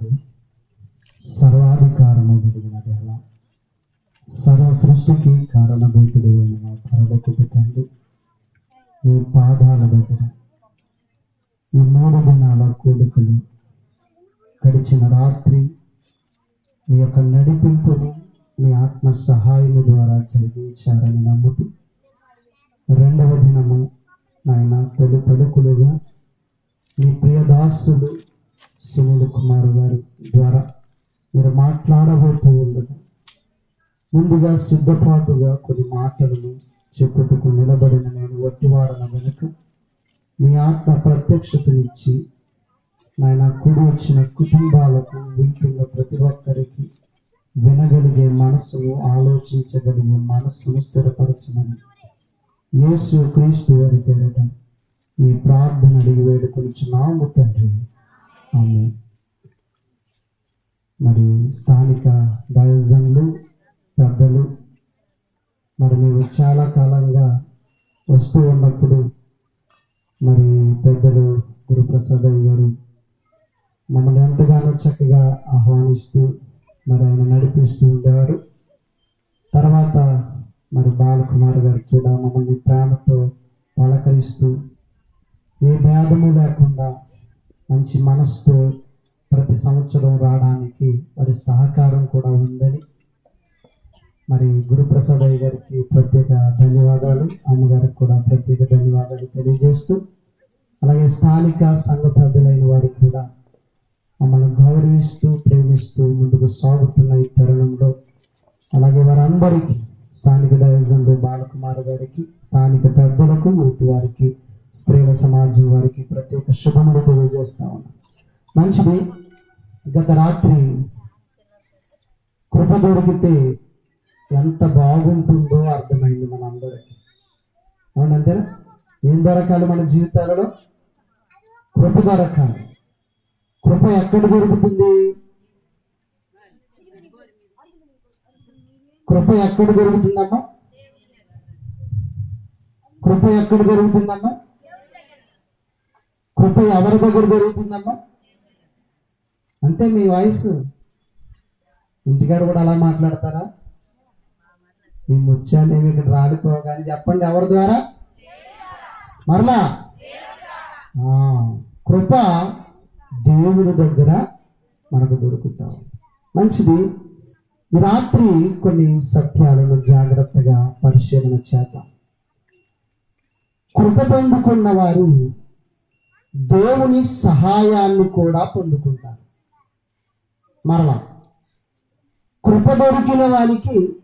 దేవుడు సర్వాధికారము కలిగిన దేవ సర్వ సృష్టికి కారణభూతుడు అయిన మా పరలోకపు తండ్రి. ఈ పాదాల దగ్గర ఈ మూడు దినాల కూడుకలు గడిచిన రాత్రి మీ యొక్క నడిపింపును మీ ఆత్మ సహాయము ద్వారా జరిగించారని నమ్ముతూ రెండవ దినము నాయన తొలి పలుకులుగా మీ ప్రియదాసులు సునీల్ కుమార్ గారి ద్వారా మీరు మాట్లాడబోతూ ఉండగా ముందుగా సిద్ధపాటుగా కొన్ని మాటలను చెప్పుటకు నిలబడిన నేను వట్టివాడన వెనుక మీ ఆత్మ ప్రత్యక్షతనిచ్చి నాయన కుడి వచ్చిన కుటుంబాలకు వింటున్న ప్రతి ఒక్కరికి వినగలిగే మనసును ఆలోచించగలిగే మనస్సును స్థిరపరచమని యేసు క్రీస్తు వారి పేరట ఈ ప్రార్థన అడిగి వేడుకొనిచున్నాము తండ్రి. ఆమె. మరి స్థానిక దైవజనులు పెద్దలు మరి మేము చాలా కాలంగా వస్తూ ఉన్నప్పుడు మరి పెద్దలు గురుప్రసాద్ అయ్య గారు మమ్మల్ని ఎంతగానో చక్కగా ఆహ్వానిస్తూ మరి ఆయన నడిపిస్తూ ఉండేవారు. తర్వాత మరి బాలకుమార్ గారు కూడా మమ్మల్ని ప్రేమతో పలకరిస్తూ ఏ భేదము లేకుండా మంచి మనసుతో ప్రతి సంవత్సరం రావడానికి వారి సహకారం కూడా ఉందని మరి గురుప్రసాద్ అయ్య గారికి ప్రత్యేక ధన్యవాదాలు అమ్మగారికి కూడా ప్రత్యేక ధన్యవాదాలు తెలియజేస్తూ అలాగే స్థానిక సంఘ ప్రజలైన వారు కూడా మమ్మల్ని గౌరవిస్తూ ప్రేమిస్తూ ముందుకు సాగుతున్న ఈ తరుణంలో అలాగే వారందరికీ స్థానిక దైవజనులు బాలకుమార్ గారికి స్థానిక తద్దులకు మృతి వారికి స్త్రీల సమాజం వారికి ప్రత్యేక శుభములు తెలియజేస్తా ఉన్నాం. మంచిది గత రాత్రి కృప దొరికితే ఎంత బాగుంటుందో అర్థమైంది మనందరికీ. అవునంతేనా ఏం దొరకాలి మన జీవితాలలో? కృప దొరకాలి. కృప ఎక్కడ దొరుకుతుంది? కృప ఎక్కడ దొరుకుతుందమ్మా? కృప ఎక్కడ దొరుకుతుందమ్మా? కృప ఎవరి దగ్గర జరుగుతుందమ్మా? అంతే మీ వాయిస్. ఇంటికాడ కూడా అలా మాట్లాడతారా? మీ ముత్యాలు ఏమి ఇక్కడ రాలిపోగానే చెప్పండి ఎవరి ద్వారా? మరలా? కృప దేవుడి దగ్గర మనకు దొరుకుతాం మంచిది. ఈ రాత్రి కొన్ని సత్యాలను జాగ్రత్తగా పరిశీలన చేద్దాం. కృప పొందుకున్న వారు దేవుని సహాయాన్ని కూడా పొందుకుంటారు. మరలా కృప దొరికిన వారికి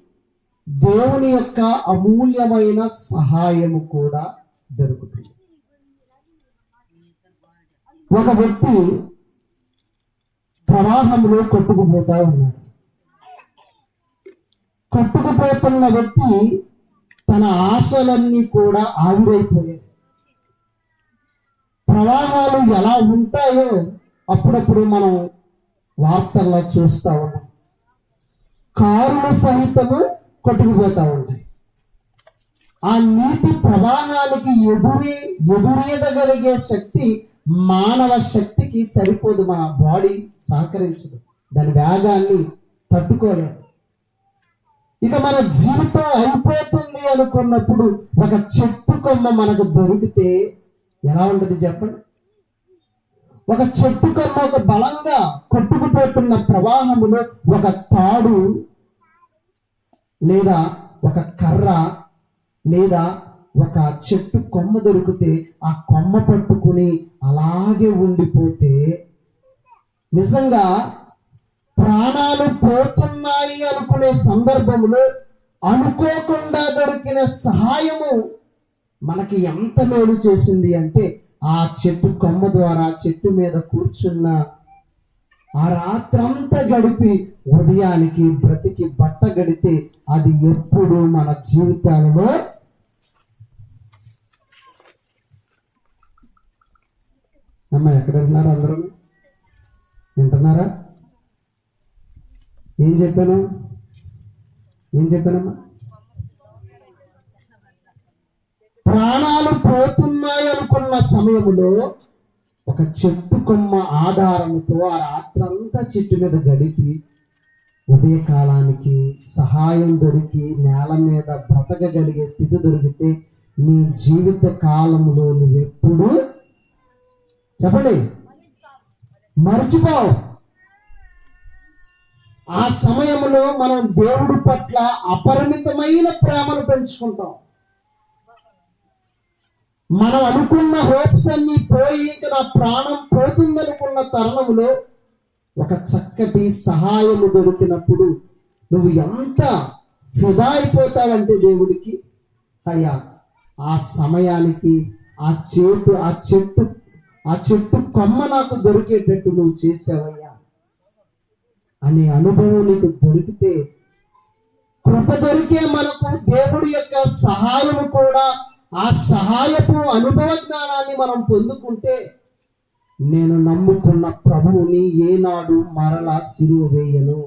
దేవుని యొక్క అమూల్యమైన సహాయము కూడా దొరుకుతుంది. ఒక వ్యక్తి ప్రవాహంలో కొట్టుకుపోతా ఉన్నాడు. కొట్టుకుపోతున్న వ్యక్తి తన ఆశలన్నీ కూడా ఆవిరైపోయాయి. ప్రవాహాలు ఎలా ఉంటాయో అప్పుడప్పుడు మనం వార్తల్లో చూస్తూ ఉన్నాం కారులు సహితము కొట్టుకుపోతూ ఉంటాయి. ఆ నీటి ప్రవాహానికి ఎదురే ఎదురేదగలిగే శక్తి మానవ శక్తికి సరిపోదు. మన బాడీ సహకరించదు. దాని వేగాన్ని తట్టుకోలేదు ఇక మన జీవితం అయిపోతుంది అనుకున్నప్పుడు ఒక చెట్టు కొమ్మ మనకు దొరికితే ఎలా ఉంటుంది చెప్పండి? ఒక చెట్టు కొమ్మ ఒక బలంగా కొట్టుకుపోతున్న ప్రవాహములో ఒక తాడు లేదా ఒక కర్ర లేదా ఒక చెట్టు కొమ్మ దొరికితే ఆ కొమ్మ పట్టుకుని అలాగే ఉండిపోతే నిజంగా ప్రాణాలు పోతున్నాయి అనుకునే సందర్భంలో అనుకోకుండా దొరికిన సహాయము మనకి ఎంత మేలు చేసింది అంటే ఆ చెట్టు కొమ్మ ద్వారా చెట్టు మీద కూర్చున్న ఆ రాత్రంతా గడిపి ఉదయానికి బ్రతికి బట్ట గడితే అది ఎప్పుడు మన జీవితాలలో అమ్మ ఎక్కడ వింటున్నారు అందరూ? వింటున్నారా? ఏం చెప్పాను? ఏం చెప్పానమ్మా? ప్రాణాలు పోతున్నాయి అనుకున్న సమయంలో ఒక చెట్టు కొమ్మ ఆధారంతో ఆ రాత్రంతా చెట్టు మీద గడిపి ఉదయకాలానికి సహాయం దొరికి నేల మీద బ్రతకగలిగే స్థితి దొరికితే నీ జీవిత కాలంలో నువ్వెప్పుడు చెప్పండి. మర్చిపోవు. ఆ సమయంలో మనం దేవుడి పట్ల అపరిమితమైన ప్రేమను పెంచుకుంటాం. మనం అనుకున్న హోప్స్ అన్ని పోయి ఇంకా నా ప్రాణం పోతుందనుకున్న తరుణంలో ఒక చక్కటి సహాయము దొరికినప్పుడు నువ్వు ఎంత ఫిదా అయిపోతావంటే దేవుడికి అయ్యా ఆ సమయానికి ఆ చేతు ఆ చెట్టు ఆ చెట్టు కొమ్మ నాకు దొరికేటట్టు నువ్వు చేసావయ్యా. అనే అనుభవం నీకు దొరికితే కృప దొరికే మనకు దేవుడి యొక్క సహాయము కూడా ఆ సహాయపు అనుభవ జ్ఞానాన్ని మనం పొందుకుంటే నేను నమ్ముకున్న ప్రభువుని ఏనాడు మరలా సిరువ వేయను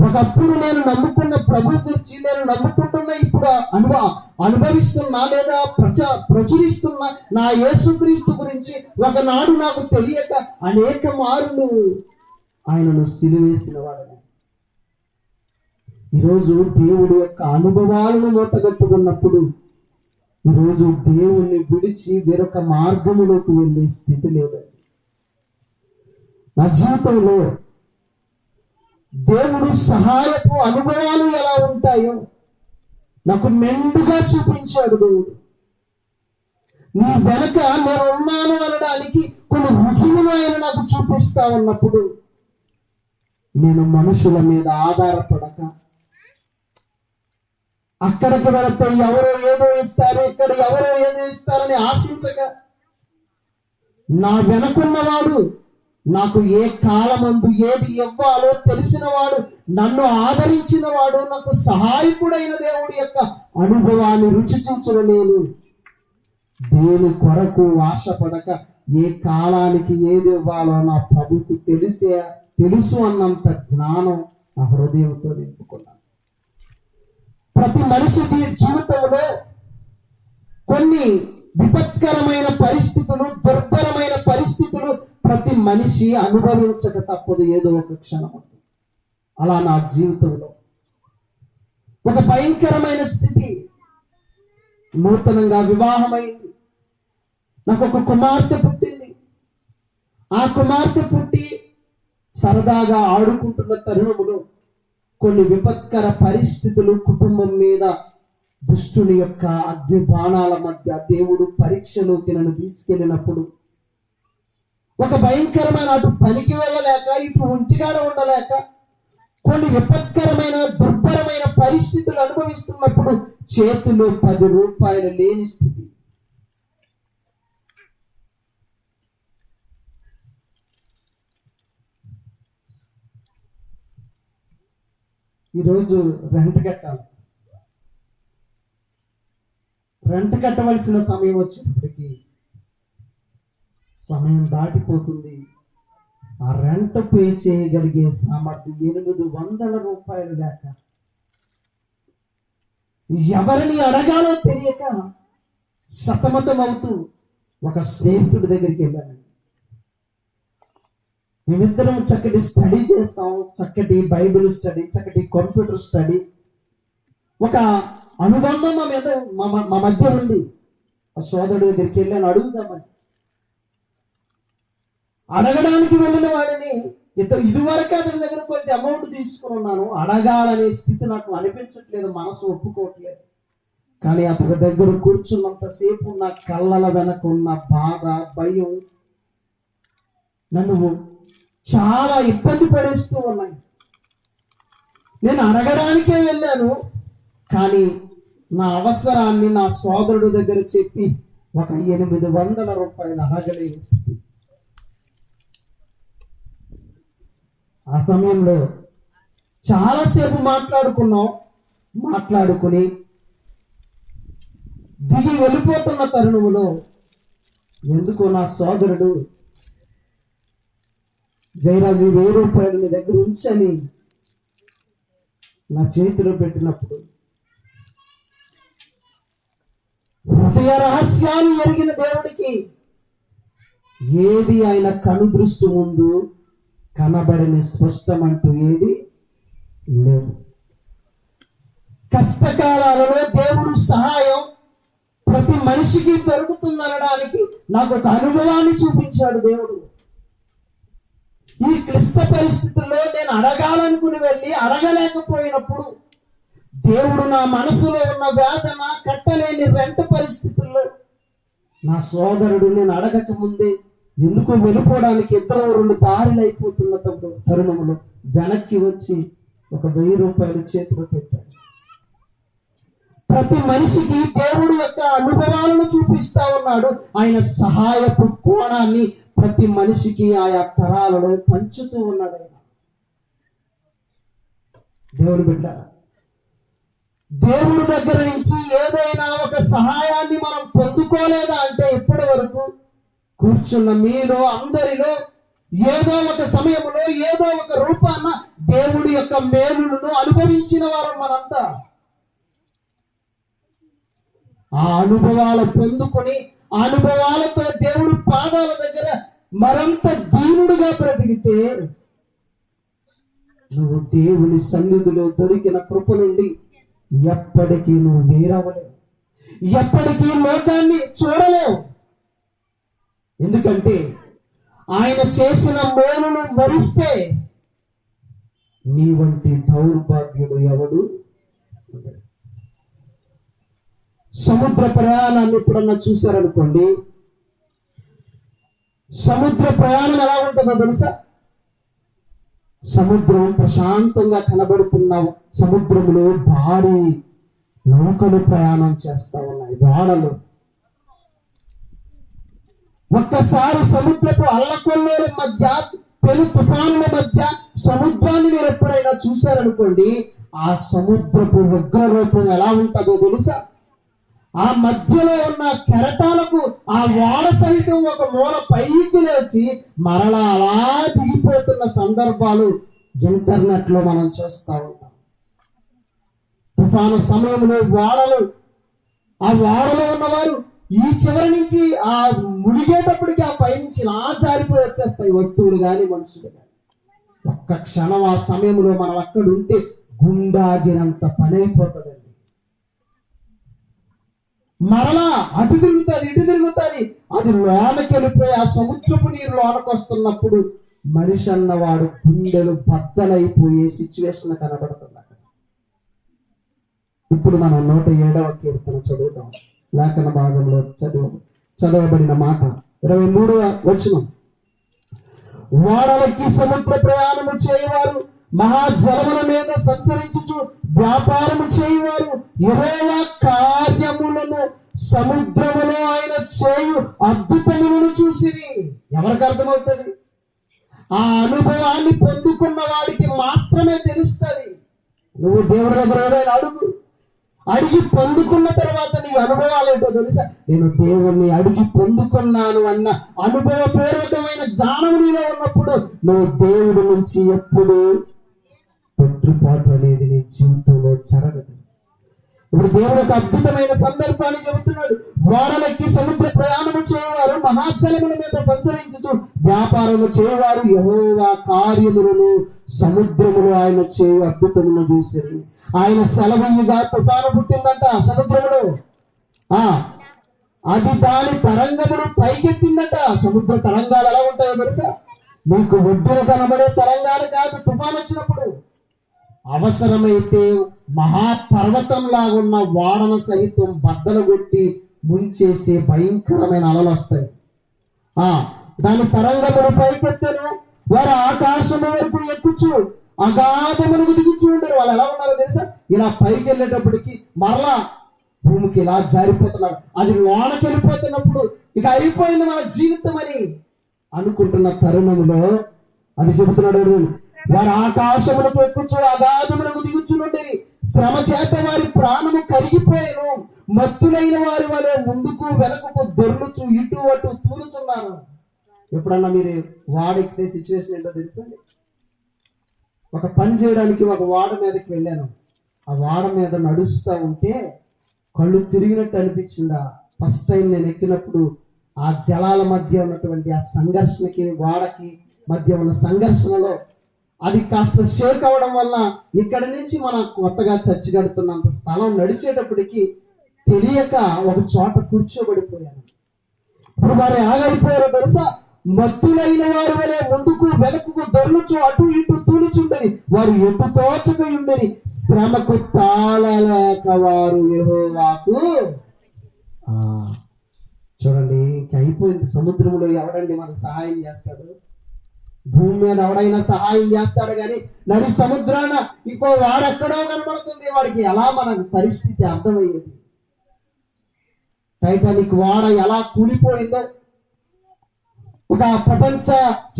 ఒకప్పుడు నేను నమ్ముకున్న ప్రభు గురించి నేను నమ్ముకుంటున్న ఇప్పుడు అనుభవ అనుభవిస్తున్నా లేదా ప్రచ ప్రచురిస్తున్న నా యేసుక్రీస్తు గురించి ఒకనాడు నాకు తెలియక అనేక మారులు ఆయనను సిలువేసిన వాడని ఈరోజు దేవుడి యొక్క అనుభవాలను మూటగట్టుకున్నప్పుడు ఈరోజు దేవుణ్ణి విడిచి వేరొక మార్గములోకి వెళ్ళే స్థితి లేదండి నా జీవితంలో దేవుడు సహాయపు అనుభవాలు ఎలా ఉంటాయో నాకు మెండుగా చూపించాడు దేవుడు. నీ వెనక నేను ఉన్నాను అనడానికి కొన్ని రుజువులు ఆయన నాకు చూపిస్తా ఉన్నప్పుడు నేను మనుషుల మీద ఆధారపడ అక్కడికి వెళితే ఎవరు ఏదో ఇస్తారు ఇక్కడ ఎవరు ఏదో ఇస్తారని ఆశించక నా వెనకున్నవాడు నాకు ఏ కాలమందు ఏది ఇవ్వాలో తెలిసినవాడు నన్ను ఆదరించిన వాడు నాకు సహాయకుడైన దేవుడి యొక్క అనుభవాన్ని రుచి చూచిన నేను. దేని కొరకు ఆశపడక ఏ కాలానికి ఏది ఇవ్వాలో నా ప్రభుకు తెలిసే తెలుసు అన్నంత జ్ఞానం నా హృదయంతో నింపుకున్నాను. ప్రతి మనిషి జీవితంలో కొన్ని విపత్కరమైన పరిస్థితులు దుర్భరమైన పరిస్థితులు ప్రతి మనిషి అనుభవించక తప్పదు. ఏదో ఒక క్షణం అలా నా జీవితంలో. ఒక భయంకరమైన స్థితి నూతనంగా వివాహమైంది. నాకు ఒక కుమార్తె పుట్టింది. ఆ కుమార్తె పుట్టి సరదాగా ఆడుకుంటున్న తరుణములో కొన్ని విపత్కర పరిస్థితులు కుటుంబం మీద దుష్టుని యొక్క అగ్ని బాణాల మధ్య దేవుడు పరీక్షలోకి నన్ను తీసుకెళ్ళినప్పుడు ఒక భయంకరమైన అటు పనికి వెళ్ళలేక ఇటు ఒంటిగాడ ఉండలేక కొన్ని విపత్కరమైన దుర్భరమైన పరిస్థితులు అనుభవిస్తున్నప్పుడు చేతిలో పది రూపాయలు లేని స్థితి. ఈరోజు రెంట్ కట్టాలి. రెంట్ కట్టవలసిన సమయం వచ్చినప్పటికీ సమయం దాటిపోతుంది. ఆ రెంట్ పే చేయగలిగే సామర్థ్యం ఎనిమిది వందల రూపాయలు లేక ఎవరిని అడగాలో తెలియక సతమతం అవుతూ ఒక స్నేహితుడి దగ్గరికి వెళ్ళాను మేమిద్దరం చక్కటి స్టడీ చేస్తాం చక్కటి బైబిల్ స్టడీ చక్కటి కంప్యూటర్ స్టడీ. ఒక అనుబంధం మా మీద మా మా- మధ్య ఉంది. ఆ సోదరుడి దగ్గరికి వెళ్ళాను అడుగుదామని. అడగడానికి వెళ్ళిన వాడిని ఇత ఇదివరకు అతని దగ్గర కొంత అమౌంట్ తీసుకుని ఉన్నాను అడగాలనే స్థితి నాకు అనిపించట్లేదు మనసు ఒప్పుకోవట్లేదు. కానీ అతని దగ్గర కూర్చున్నంతసేపు నా కళ్ళల వెనక ఉన్న బాధ భయం నన్ను చాలా ఇబ్బంది పడేస్తూ ఉన్నాయి. నేను అడగడానికే వెళ్ళాను కానీ నా అవసరాన్ని నా సోదరుడు దగ్గర చెప్పి ఒక ఎనిమిది వందల రూపాయలు అడగలేని స్థితి. ఆ సమయంలో చాలాసేపు మాట్లాడుకున్నాం. మాట్లాడుకుని దిగి వెళ్ళిపోతున్న తరుణములో ఎందుకో నా సోదరుడు జయరాజు వెయ్యి రూపాయలు మీ దగ్గర ఉంచని నా చేతిలో పెట్టినప్పుడు హృదయ రహస్యాన్ని ఎరిగిన దేవుడికి ఏది ఆయన కను దృష్టి ముందు కనబడని స్పష్టమంటూ ఏది లేదు కష్టకాలాలలో దేవుడు సహాయం ప్రతి మనిషికి దొరుకుతుందనడానికి నాకు ఒక అనుభవాన్ని చూపించాడు దేవుడు. ఈ క్లిష్ట పరిస్థితుల్లో నేను అడగాలనుకుని వెళ్ళి అడగలేకపోయినప్పుడు దేవుడు నా మనసులో ఉన్న వేదన కట్టలేని రెంట పరిస్థితుల్లో నా సోదరుడు నేను అడగక ముందే ఎందుకు వెళ్ళిపోవడానికి ఇద్దరు రెండు దారులు అయిపోతున్న తప్పుడు తరుణంలో వెనక్కి వచ్చి ఒక వెయ్యి రూపాయలు చేతిలో పెట్టాడు. ప్రతి మనిషికి దేవుడు యొక్క అనుభవాలను చూపిస్తా ఉన్నాడు. ఆయన సహాయపు కోణాన్ని ప్రతి మనిషికి ఆయా తరాలలో పంచుతూ ఉన్నాడు ఆయన. బిడ్డ దేవుడి దగ్గర నుంచి ఏదైనా ఒక సహాయాన్ని మనం పొందుకోలేదా అంటే ఇప్పటి వరకు కూర్చున్న మీలో అందరిలో ఏదో ఒక సమయంలో ఏదో ఒక రూపాన దేవుడి యొక్క మేలులను అనుభవించిన వారం మనంతా. ఆ అనుభవాలు పొందుకొని అనుభవాలతో దేవుడు పాదాల దగ్గర మరంత దీనుడుగా బ్రతికితే నువ్వు దేవుని సన్నిధిలో దొరికిన కృప నుండి ఎప్పటికీ నువ్వు వేరవలేవు. ఎప్పటికీ లోకాన్ని చూడలేవు. ఎందుకంటే ఆయన చేసిన మేలును మరిస్తే నీ వంటి దౌర్భాగ్యుడు ఎవడు? సముద్ర ప్రయాణాన్ని ఎప్పుడన్నా చూశారనుకోండి సముద్ర ప్రయాణం ఎలా ఉంటుందో తెలుసా? సముద్రం ప్రశాంతంగా కనబడుతున్న సముద్రంలో భారీ నౌకలు ప్రయాణం చేస్తా ఉన్నాయి వాడలు ఒక్కసారి సముద్రపు అల్లకొల్లేల మధ్య పెను తుఫానుల మధ్య సముద్రాన్ని మీరు ఎప్పుడైనా చూశారనుకోండి ఆ సముద్రపు ఉగ్ర రూపం ఎలా ఉంటుందో తెలుసా? ఆ మధ్యలో ఉన్న కెరటాలకు ఆ వాడ సహితం ఒక మూల పైకి లేచి మరలా అలా దిగిపోతున్న సందర్భాలు ఇంటర్నెట్లో మనం చూస్తూ ఉంటాం. తుఫాను సమయంలో వాడలు ఆ వాడలో ఉన్నవారు ఈ చివరి నుంచి ఆ మునిగేటప్పటికి ఆ పైనుంచి నా జారిపోయి వచ్చేస్తాయి వస్తువులు కానీ మనుషులు కానీ ఒక్క క్షణం ఆ సమయంలో మనం అక్కడ ఉంటే గుండాగినంత పని అయిపోతుంది మరలా అటు తిరుగుతుంది ఇటు తిరుగుతుంది. అది లోనకి వెళ్ళిపోయి ఆ సముద్రపు నీరు లోనకు వస్తున్నప్పుడు మనిషి అన్నవాడు గుండెలు బద్దలైపోయే సిచ్యువేషన్ కనబడుతుంది అక్కడ. ఇప్పుడు మనం నూట ఏడవ కీర్తన చదువుతాం లేఖన భాగంలో చదువు చదవబడిన మాట. ఇరవై మూడవ వచ్చిన వాడలకి సముద్ర ప్రయాణము చేయవారు మహాజలముల మీద సంచరించు వ్యాపారము చేయువారు. ఇరవై కార్యములను సముద్రములో ఆయన చేయు అద్భుతములను చూసిరి. ఎవరికి అర్థమవుతుంది? ఆ అనుభవాన్ని పొందుకున్న వాడికి మాత్రమే తెలుస్తుంది. నువ్వు దేవుడి దగ్గర ఏదైనా అడుగు. అడిగి పొందుకున్న తర్వాత నీ అనుభవాలు ఏంటో తెలుసా? నేను దేవుణ్ణి అడిగి పొందుకున్నాను అన్న అనుభవపూర్వకమైన జ్ఞానం నీలో ఉన్నప్పుడు నువ్వు దేవుడి నుంచి ఎప్పుడు తొట్టుపాటు అనేది నీ జీవితంలో జరగదు. ఇప్పుడు దేవుడు ఒక అద్భుతమైన సందర్భాన్ని చెబుతున్నాడు. వాడలెక్కి సముద్ర ప్రయాణము చేయవారు మహాచలముల మీద సంచరించుతూ వ్యాపారము చేయవారు. యహోవా కార్యములను సముద్రములు ఆయన చేయు అద్భుతమును చూసారు. ఆయన సెలవీయుగా తుఫాను పుట్టిందంట సముద్రములో. ఆ అది దాని తరంగమును పైకెత్తిందట. సముద్ర తరంగాలు ఎలా ఉంటాయో తెలుసా? మీకు ఒడ్డున కనబడే తరంగాలు కాదు తుఫాన్ వచ్చినప్పుడు. అవసరమైతే మహాపర్వతంలాగా ఉన్న వాడన సహితం బద్దలు కొట్టి ముంచేసే భయంకరమైన అలలు వస్తాయి. ఆ దాని తరంగమును పైకెత్తను. వారు ఆకాశము వరకు ఎక్కుచు అగాధమును దిగుచూ ఉండరు. వాళ్ళు ఎలా ఉన్నారో తెలుసా? ఇలా పైకి వెళ్ళేటప్పటికి మరలా భూమికి ఇలా జారిపోతున్నారు. అది లోనకి వెళ్ళిపోతున్నప్పుడు ఇక అయిపోయింది మన జీవితం అని అనుకుంటున్న తరుణంలో అది చెబుతున్నాడు వారు ఆకాశములకు ఎక్కుచు అగాధములకు దిగుచునుండి శ్రమ చేత వారి ప్రాణము కరిగిపోయాను. మత్తులైన వారి వలె ముందుకు వెనకకు దొర్లుచు ఇటు అటు తూలుచున్నాను ఎప్పుడన్నా మీరు వాడెక్కితే సిచ్యువేషన్ ఏంటో తెలుసా? ఒక పని చేయడానికి ఒక వాడ మీదకి వెళ్ళాను. ఆ వాడ మీద నడుస్తూ ఉంటే కళ్ళు తిరిగినట్టు అనిపించిందా? ఫస్ట్ టైం నేను ఎక్కినప్పుడు ఆ జలాల మధ్య ఉన్నటువంటి ఆ సంఘర్షణకి వాడకి మధ్య ఉన్న సంఘర్షణలో అది కాస్త షేక్ అవ్వడం వల్ల ఇక్కడి నుంచి మనం కొత్తగా చర్చి కడుతున్నంత స్థలం నడిచేటప్పటికి తెలియక ఒక చోట కూర్చోబడిపోయాను. ఇప్పుడు వారు ఆగైపోయారో తెలుసా? మత్తులైన వారు వలె ముందుకు వెనకకు దొర్లుచు అటు ఇటు తూలుచుండని వారు ఎటు తోచక ఉండని శ్రమకు తాళలేక వారు యహోవాకు. ఆ, చూడండి ఇంక అయిపోయింది సముద్రంలో ఎవడండి మనకు సహాయం చేస్తాడు? భూమి మీద ఎవడైనా సహాయం చేస్తాడు కానీ నడి సముద్రాన ఇంకో వాడెక్కడో కనబడుతుంది వాడికి. ఎలా మన పరిస్థితి అర్థమయ్యేది. టైటానిక్ వాడ ఎలా కూలిపోయిందో ఒక ప్రపంచ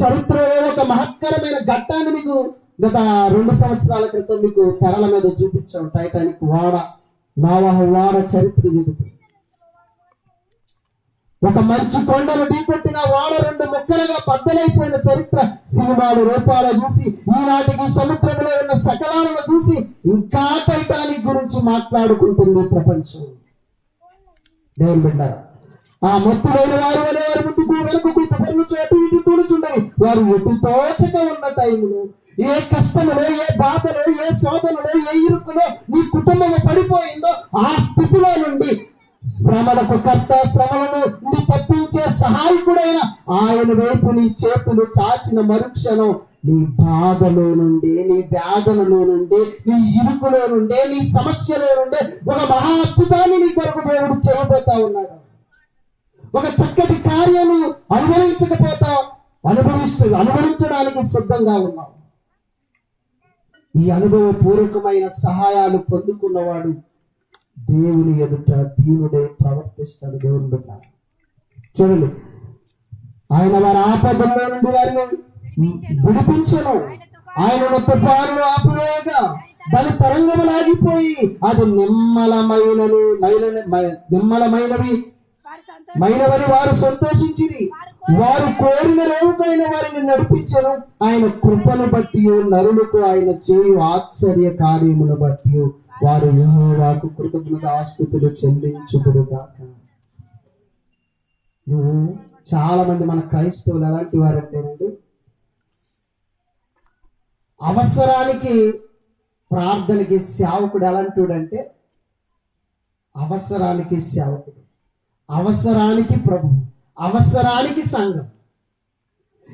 చరిత్రలో ఒక మహత్తరమైన ఘట్టాన్ని మీకు గత రెండు సంవత్సరాల క్రితం మీకు తెరల మీద చూపించాం. టైటానిక్ వాడ నావాహ వాడ చరిత్ర చూపుతుంది ఒక మంచి కొండను ఢీకొట్టిన వాడ రెండు ముక్కలుగా బద్దలైపోయిన చరిత్ర సినిమాలు రూపాలు చూసి ఈనాటికి సముద్రంలో ఉన్న సకలాలను చూసి ఇంకా టైటానిక్ గురించి మాట్లాడుకుంటుంది ప్రపంచం. దేవుని బిడ్డారా ఆ మొత్తులైన వారు వలె వారి ముందుకు వెనుకకు తపరుచు చోటు ఇటు తూడుచుండని వారు ఎటు తోచక ఉన్న టైములో ఏ కష్టములో ఏ బాధలో ఏ శోధనలో ఏ ఇరుకులో నీ కుటుంబం పడిపోయిందో ఆ స్థితిలో నుండి శ్రమలకు కర్త శ్రమలను నీ తప్పించే సహాయకుడైన ఆయన వైపు నీ చేతులు చాచిన మరుక్షణం నీ బాధలో నుండి నీ వేదనలో నుండి నీ ఇరుకులో నుండి నీ సమస్యలో నుండి ఒక మహా అద్భుతాన్ని నీ కొరకు దేవుడు చేయబోతా ఉన్నాడు. ఒక చక్కటి కార్యము అనుభవించకపోతా అనుభవిస్తూ అనుభవించడానికి సిద్ధంగా ఉన్నావు. ఈ అనుభవ పూర్వకమైన సహాయాలు పొందుకున్నవాడు దేవుని ఎదుట దీనుడే ప్రవర్తిస్తాడు దేవుని బిడ్డ. చూడండి. ఆయన వారి ఆపదల్లో నుండి వారిని విడిపించను. ఆయనను తుఫాను ఆపివేయగా దాని తరంగములు ఆగిపోయి అది నిమ్మలమైనను మైల నిమ్మలమైనవి. మైనవని వారు సంతోషించిరి. వారు కోరిన రేవుకైన వారిని నడిపించను. ఆయన కృపను బట్టి నరులకు ఆయన చేయు ఆశ్చర్య కార్యమును బట్టి వారు యహోవాకు కృతజ్ఞత ఆస్తుతులు చెల్లించుదురుగాక. నువ్వు చాలా మంది మన క్రైస్తవులు ఎలాంటి వారంటేనండి అవసరానికి ప్రార్థనకి సేవకుడు ఎలాంటి అంటే అవసరానికి సేవకుడు. అవసరానికి ప్రభు. అవసరానికి సంఘం.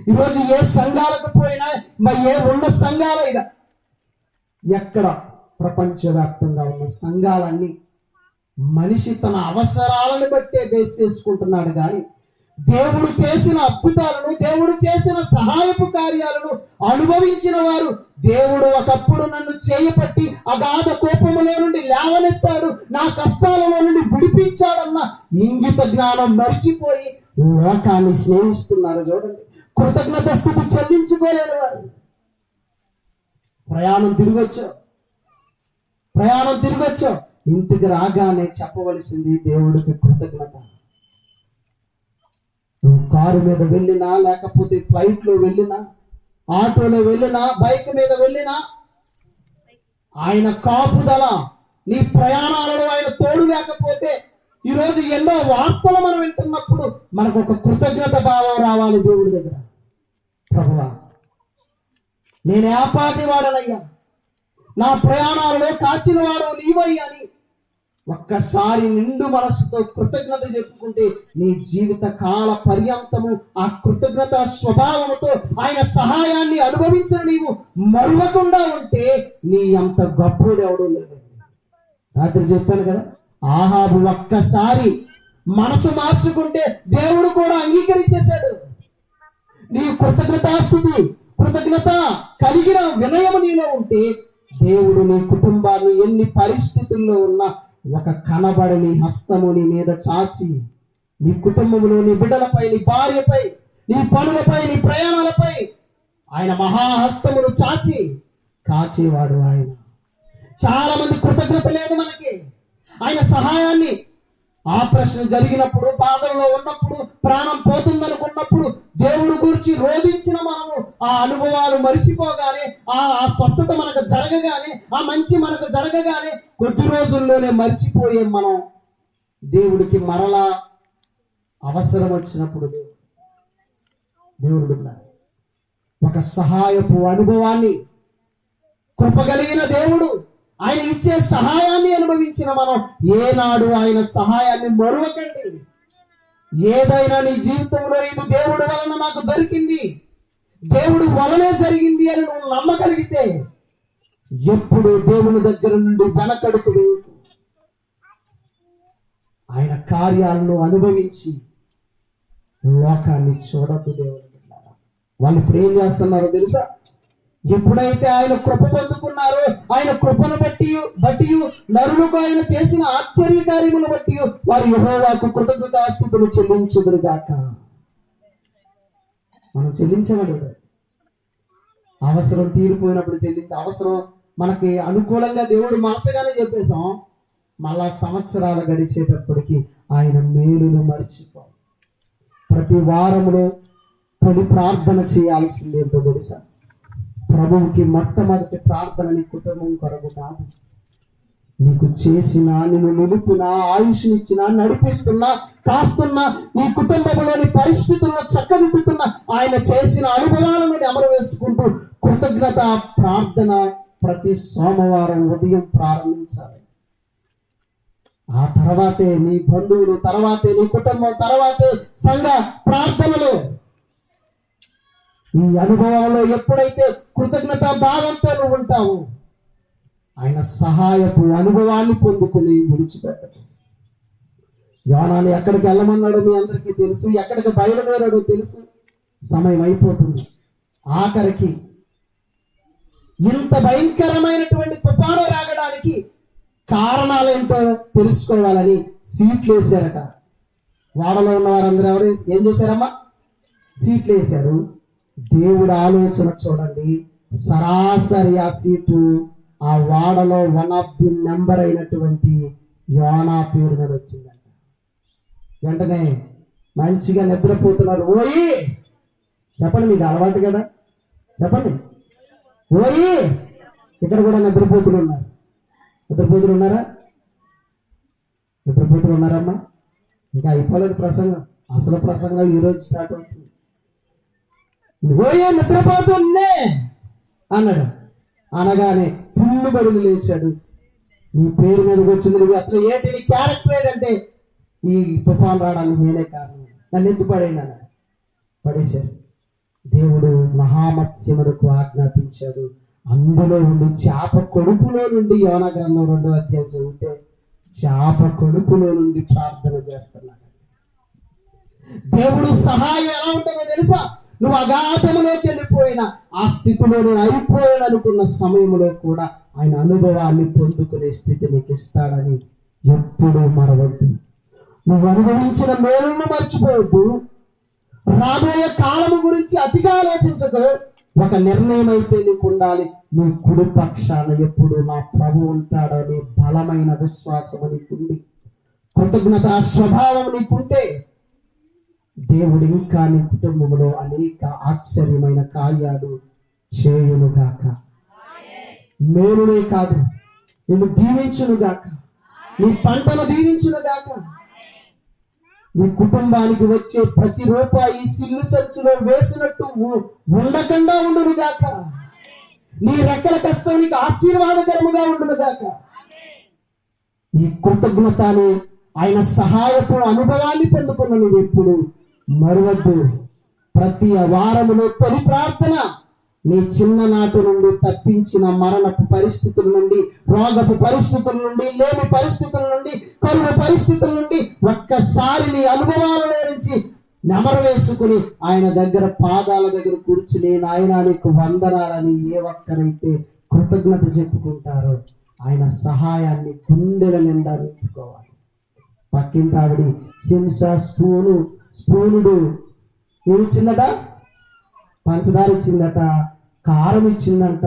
ఈరోజు ఏ సంఘాలకు పోయినా మరి ఏ ఉన్న సంఘాలైనా ఎక్కడ ప్రపంచవ్యాప్తంగా ఉన్న సంఘాలన్నీ మనిషి తన అవసరాలను బట్టే బేస్ చేసుకుంటున్నాడు కానీ దేవుడు చేసిన అద్భుతాలను దేవుడు చేసిన సహాయపు కార్యాలను అనుభవించిన వారు దేవుడు ఒకప్పుడు నన్ను చేయపట్టి అగాధ కోపములో నుండి లేవనెత్తాడు నా కష్టాలలో నుండి విడిపించాడన్న ఇంగిత జ్ఞానం మరిచిపోయి లోకాన్ని స్నేహిస్తున్నారు చూడండి. కృతజ్ఞత స్థితి చెల్లించుకోలేని వారు. ప్రయాణం తిరిగొచ్చు ప్రయాణం తిరిగొచ్చు ఇంటికి రాగానే చెప్పవలసింది దేవుడికి కృతజ్ఞత. నువ్వు కారు మీద వెళ్ళినా లేకపోతే ఫ్లైట్లో వెళ్ళినా ఆటోలో వెళ్ళినా బైక్ మీద వెళ్ళినా ఆయన కాపుదల నీ ప్రయాణాలలో ఆయన తోడు లేకపోతే ఈరోజు ఎన్నో వార్తలు మనం వింటున్నప్పుడు మనకు ఒక కృతజ్ఞత భావం రావాలి దేవుడి దగ్గర. ప్రభువా నేను ఏపాటి వాడనయ్యా? నా ప్రయాణాలలో కాచిన వాడు అని ఒక్కసారి నిండు మనసుతో కృతజ్ఞత చెప్పుకుంటే నీ జీవిత కాల పర్యంతము ఆ కృతజ్ఞత స్వభావముతో ఆయన సహాయాన్ని అనుభవించిన నీవు మరువకుండా ఉంటే నీ అంత గొప్పడు ఎవడు లేడు రాత్రి చెప్పాను కదా ఆహాబు ఒక్కసారి మనసు మార్చుకుంటే దేవుడు కూడా అంగీకరించేశాడు. నీ కృతజ్ఞతాస్థుతి కృతజ్ఞత కలిగిన వినయము నీలో ఉంటే దేవుడు నీ కుటుంబాన్ని ఎన్ని పరిస్థితుల్లో ఉన్నా ఒక కనబడని హస్తము నీ మీద చాచి నీ కుటుంబంలో నీ బిడ్డలపై నీ భార్యపై నీ పనులపై నీ ప్రయాణాలపై ఆయన మహాహస్తమును చాచి కాచేవాడు ఆయన. చాలా మంది కృతజ్ఞత లేదు మనకి. ఆయన సహాయాన్ని ఆపరేషన్ జరిగినప్పుడు బాధల్లో ఉన్నప్పుడు ప్రాణం పోతుందనుకున్నప్పుడు దేవుడు గురించి రోధించిన మనము ఆ అనుభవాలు మరిచిపోగానే ఆ ఆ స్వస్థత మనకు జరగగానే ఆ మంచి మనకు జరగగానే కొద్ది రోజుల్లోనే మర్చిపోయే మనం దేవుడికి మరలా అవసరం వచ్చినప్పుడు దేవుడు. దేవుడు ఒక సహాయపు అనుభవాన్ని కృపగలిగిన దేవుడు ఆయన ఇచ్చే సహాయాన్ని అనుభవించిన మనం ఏనాడు ఆయన సహాయాన్ని మరువకండి. ఏదైనా నీ జీవితంలో ఇది దేవుడి వలన నాకు దొరికింది. దేవుడు వలనే జరిగింది అని నువ్వు నమ్మగలిగితే ఎప్పుడు దేవుని దగ్గర నుండి వెనకడుకు వేయకు. ఆయన కార్యాలను అనుభవించి లోకాన్ని చూడద్దు దేవుడు వాళ్ళు ఇప్పుడు ఏం చేస్తున్నారో తెలుసా? ఎప్పుడైతే ఆయన కృప పొందుకున్నారో ఆయన కృపను బట్టి బట్టి నరులకు ఆయన చేసిన ఆశ్చర్య కార్యములు బట్టి వారు యెహోవాకు కృతజ్ఞతాస్థుతులు చెల్లించుదురు గాక మనం చెల్లించగలదు. అవసరం తీరిపోయినప్పుడు చెల్లించే అవసరం మనకి అనుకూలంగా దేవుడు మార్చగానే చెప్పేశాం. మళ్ళా సంవత్సరాలు గడిచేటప్పటికి ఆయన మేలును మర్చిపో. ప్రతి వారంలో తొలి ప్రార్థన చేయాల్సిందే ఏంటో తెలుసా? ప్రభువుకి మొట్టమొదటి ప్రార్థన నీ కుటుంబం కొరకు కాదు. నీకు చేసిన నిన్ను నిలిపిన ఆయుష్నిచ్చిన నడిపిస్తున్నా కాస్తున్నా నీ కుటుంబంలోని పరిస్థితులను చక్కదిద్దుతున్న ఆయన చేసిన అనుభవాలను అమలు వేసుకుంటూ కృతజ్ఞత ప్రార్థన ప్రతి సోమవారం ఉదయం ప్రారంభించాలి. ఆ తర్వాతే నీ బంధువులు తర్వాతే నీ కుటుంబం తర్వాతే సంఘ ప్రార్థనలు. ఈ అనుభవంలో ఎప్పుడైతే కృతజ్ఞత భావంతో నువ్వు ఉంటావు ఆయన సహాయపు అనుభవాన్ని పొందుకుని విడిచిపెట్టదు యోనాన్ని ఎక్కడికి వెళ్ళమన్నాడో మీ అందరికీ తెలుసు ఎక్కడికి బయలుదేరాడో తెలుసు. సమయం అయిపోతుంది. ఆఖరికి ఇంత భయంకరమైనటువంటి తుఫాను రాగడానికి కారణాలేంటో తెలుసుకోవాలని సీట్లు వేశారట వాడలో ఉన్న వారందరూ ఎవరు? ఏం చేశారమ్మా? సీట్లు వేశారు దేవుడు ఆలోచన చూడండి. సరాసరి ఆ సీటు ఆ వాడలో వన్ ఆఫ్ ది నెంబర్ అయినటువంటి యోనా పేరు మీద వచ్చిందంట. వెంటనే మంచిగా నిద్రపోతున్నారు. ఓయి! చెప్పండి మీకు అలవాటు కదా? చెప్పండి. ఓయి! ఇక్కడ కూడా నిద్రపోతులు ఉన్నారు. నిద్రపోతులు ఉన్నారా? నిద్రపోతులు ఉన్నారమ్మా. ఇంకా అయిపోలేదు ప్రసంగం. అసలు ప్రసంగం ఈరోజు స్టార్ట్ అవుతుంది. ఓయే నిద్రపోతున్నే అన్నాడు. అనగానే పుల్లు బడులు లేచాడు. నీ పేరు మీదకి వచ్చింది నువ్వు. అసలు ఏంటి నీ క్యారెక్టర్ ఏంటంటే ఈ తుఫాన్ రావడానికి నేనే కారణం. నన్ను ఎత్తు పడేయండి అన్నాడు. పడేశారు. దేవుడు మహామత్స్యములకు ఆజ్ఞాపించాడు. అందులో ఉండి చేప కొడుపులో నుండి యోన గ్రంథం రెండో అధ్యాయం చదివితే చేప కొడుపులో నుండి ప్రార్థన చేస్తున్నాడు. దేవుడు సహాయం ఎలా ఉంటుందో తెలుసా? నువ్వు అగాధములోకి వెళ్ళిపోయిన ఆ స్థితిలో నేను అయిపోయాను అనుకున్న సమయంలో కూడా ఆయన అనుభవాన్ని పొందుకునే స్థితి నీకు ఇస్తాడని ఎప్పుడూ మరవద్దు. నువ్వు అనుభవించిన మేలును మర్చిపోవద్దు. రాబోయే కాలము గురించి అతిగా ఆలోచించదు ఒక నిర్ణయం అయితే నీకు ఉండాలి నీ కుడి పక్షాన ఎప్పుడు నా ప్రభు ఉంటాడని బలమైన విశ్వాసం నీకుండి కృతజ్ఞత స్వభావం నీకుంటే దేవుడు ఇంకా నీ కుటుంబంలో అనేక ఆశ్చర్యమైన కార్యాలు చేయునుగాక మేలునే కాదు నిన్ను దీవించునుగాక నీ పంటను దీవించునుగాక నీ కుటుంబానికి వచ్చే ప్రతి రూపాయి సిల్లు చచ్చులో వేసినట్టు ఉండకుండా ఉండకుండా ఉండునుగాక నీ రెక్కల కష్టం నీకు ఆశీర్వాదకరముగా ఉండునుగాక ఈ కృతజ్ఞత అనే ఆయన సహాయపు అనుభవాన్ని పొందుకున్న నువ్వు ఎప్పుడు మరువద్దు. ప్రతి వారములో తొలి ప్రార్థన. నీ చిన్ననాటి నుండి తప్పించిన మరణపు పరిస్థితుల నుండి రోగపు పరిస్థితుల నుండి లేని పరిస్థితుల నుండి కరువు పరిస్థితుల నుండి ఒక్కసారి నీ అనుభవాల నుంచి నెమరు వేసుకుని ఆయన దగ్గర పాదాల దగ్గర కూర్చుని నాయన నీకు వందనాలని ఏ ఒక్కరైతే కృతజ్ఞత చెప్పుకుంటారో ఆయన సహాయాన్ని గుండెల నిండా నింపుకోవాలి పక్కింటి ఆవిడ సింస స్పూను స్పూనుడు. ఏమిచ్చిందట పంచదార ఇచ్చిందట కారం ఇచ్చిందంట.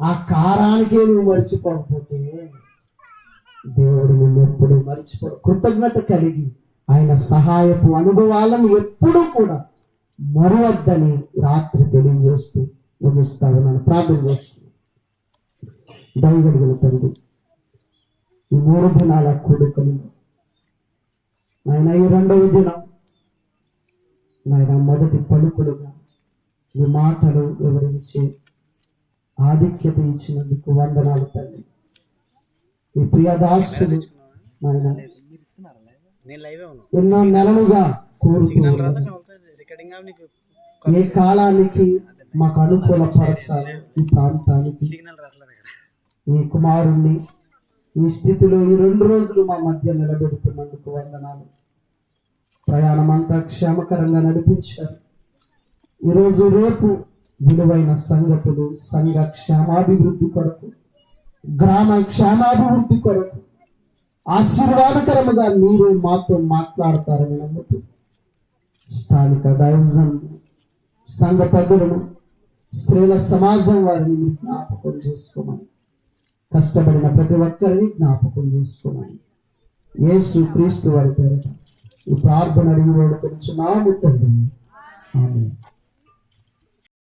ఆ కారానికే నువ్వు మర్చిపోకపోతే దేవుడు నిన్ను ఎప్పుడు మర్చిపో కృతజ్ఞత కలిగి ఆయన సహాయపు అనుభవాలను ఎప్పుడూ కూడా మరువద్దని రాత్రి తెలియజేస్తూ ముగిస్తావు నన్ను ప్రార్థన చేస్తున్నాను దయగలిగిన తండ్రి ఈ మూడు దినాల కొడుకులు. ఆయన ఈ రెండవ దినం నాయన మొదటి పలుకులుగా ఈ మాటలు వివరించి ఆధిక్యత ఇచ్చినందుకు వందనాలు తండ్రి ఈ ప్రియదాసులు నాయన ఎన్నో నెలలుగా ఏ కాలానికి మాకు అనుకూల పరచాలి ఈ ప్రాంతానికి. ఈ కుమారుణ్ణి ఈ స్థితిలో ఈ రెండు రోజులు మా మధ్య నిలబెడుతున్నందుకు వందనాలు. ప్రయాణం అంతా క్షేమకరంగా నడిపించారు. ఈరోజు రేపు విలువైన సంగతులు సంఘ క్షేమాభివృద్ధి కొరకు గ్రామ క్షేమాభివృద్ధి కొరకు ఆశీర్వాదకరముగా మీరు మాతో మాట్లాడతారని నమ్ముతూ స్థానిక దైవజన్ సంఘ పెద్దలను స్త్రీల సమాజం వారిని జ్ఞాపకం చేసుకోమని కష్టపడిన ప్రతి ఒక్కరిని జ్ఞాపకం చేసుకోమని యేసు క్రీస్తు వారి పేరు ఈ ప్రార్థన అడిగి వేడుకొచ్చున్నాము తండ్రి ఆమె